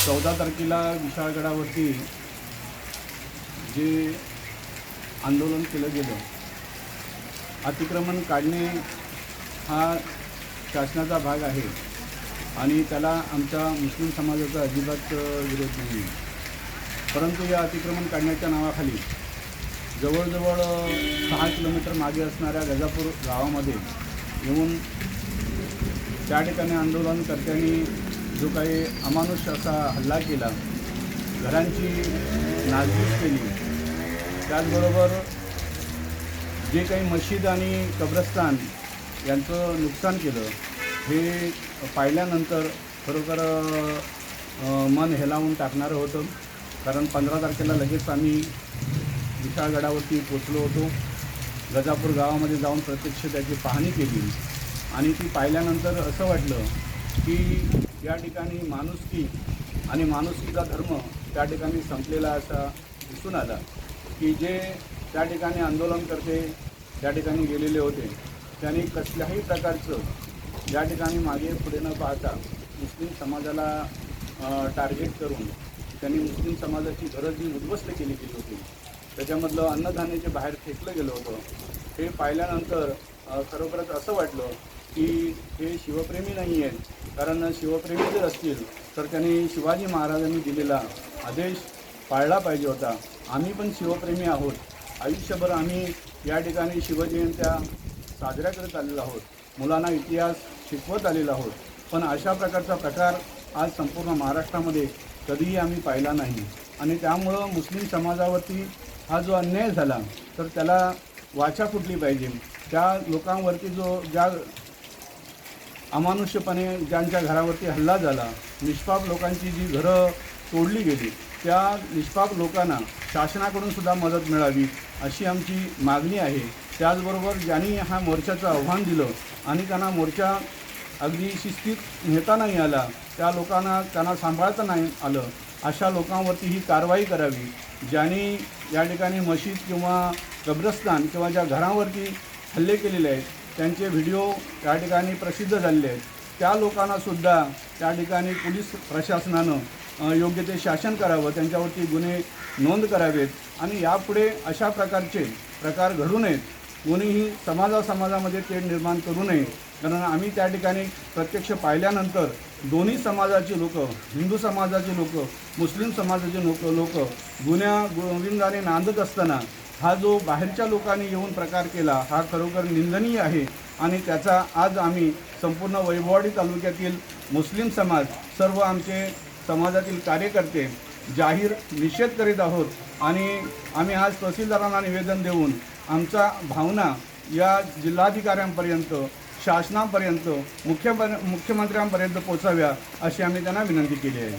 चौदा तारखेला विशाळगडावरती जे आंदोलन केलं गेलं अतिक्रमण काढणे हा शासनाचा भाग आहे आणि त्याला आमच्या मुस्लिम समाजाचा अजिबात विरोध नाही परंतु या अतिक्रमण काढण्याच्या नावाखाली जवळजवळ सहा किलोमीटर मागे असणाऱ्या गजापूर गावामध्ये येऊन त्या ठिकाणी आंदोलनकर्त्यांनी जो काही अमानुष असा हल्ला केला घरांची नासधूस केली त्याचबरोबर जे काही मशीद आणि कब्रस्तान यांचं नुकसान केलं हे पाहिल्यानंतर खरोखर मन हेलावून टाकणारं होतं. कारण पंधरा तारखेला लगेच आम्ही विशाळगडावरती पोचलो होतो. गजापूर गावामध्ये जाऊन प्रत्यक्ष त्याची पाहणी केली. आणि ती पाहिल्यानंतर असं वाटलं की या ठिकाणी माणुसकी आणि माणुसकीचा धर्म त्या ठिकाणी संपलेला असा दिसून आला की जे त्या ठिकाणी आंदोलन करते त्या ठिकाणी गेलेले होते त्यांनी कसल्याही प्रकारचं या ठिकाणी मागे पुढे न पाहता मुस्लिम समाजाला टार्गेट करून त्यांनी मुस्लिम समाजाची गरज जी उद्ध्वस्त केली गेली होती. त्याच्यामधलं अन्नधान्य जे बाहेर फेकलं गेलं होतं हे पाहिल्यानंतर खरोखरच असं वाटलं की हे शिवप्रेमी नाही आहेत कारण शिवप्रेमी जर असतील तर त्यांनी शिवाजी महाराजांनी दिलेला आदेश पाळला पाहिजे होता. आम्ही पण शिवप्रेमी आहोत. आयुष्यभर आम्ही या ठिकाणी शिवजयंत्या साजऱ्या करत आलेलो आहोत. मुलांना इतिहास शिकवत आलेलो आहोत. पण अशा प्रकारचा प्रकार आज संपूर्ण महाराष्ट्रामध्ये कधीही आम्ही पाहिला नाही. आणि त्यामुळं मुस्लिम समाजावरती हा जो अन्याय झाला तर त्याला वाचा फुटली पाहिजे. त्या लोकांवरती जो ज्या अमानुष्यपणे ज्यांच्या घरावरती हल्ला झाला निष्पाप लोकांची जी घरं तोडली गेली त्या निष्पाप लोकांना शासनाकडून सुद्धा मदत मिळावी अशी आमची मागणी आहे. त्याचबरोबर ज्यांनी हा मोर्चाचं आव्हान दिलं आणि त्यांना मोर्चा अगदी शिस्तीत नेता नाही आला त्या लोकांना त्यांना सांभाळता नाही आलं अशा लोकांवरती ही कारवाई करावी. ज्यांनी या ठिकाणी मशीद किंवा कब्रस्तान किंवा ज्या घरावरती हल्ले केलेले आहेत त्यांचे व्हिडिओ त्या ठिकाणी प्रसिद्ध झालेले आहेत. त्या लोकांनासुद्धा त्या ठिकाणी पोलीस प्रशासनानं योग्य ते शासन करावं त्यांच्यावरती गुन्हे नोंद करावेत आणि यापुढे अशा प्रकारचे प्रकार घडू नयेत. कोणीही समाजासमाजामध्ये तेढ निर्माण करू नये. कारण आम्ही त्या ठिकाणी प्रत्यक्ष पाहिल्यानंतर दोन्ही समाजाची लोक हिंदू समाजाची लोक मुस्लिम समाजाचे लोक लोक गुन्ह्या गोविंदाने नांदत असताना हा जो बाहेरच्या लोकांनी येऊन प्रकार केला हा खरोखर निंदनीय आहे आणि त्याचा आज आम्ही संपूर्ण वैभववाडी तालुक्यातील मुस्लिम समाज सर्व आमचे समाजातील कार्यकर्ते जाहीर निषेध करीत आहोत आणि आम्ही आज तहसीलदारांना निवेदन देऊन आमचा भावना या जिल्हाधिकाऱ्यांपर्यंत शासनापर्यंत मुख्य मुख्यमंत्र्यांपर्यंत पोचाव्या अशी आम्ही त्यांना विनंती केली आहे.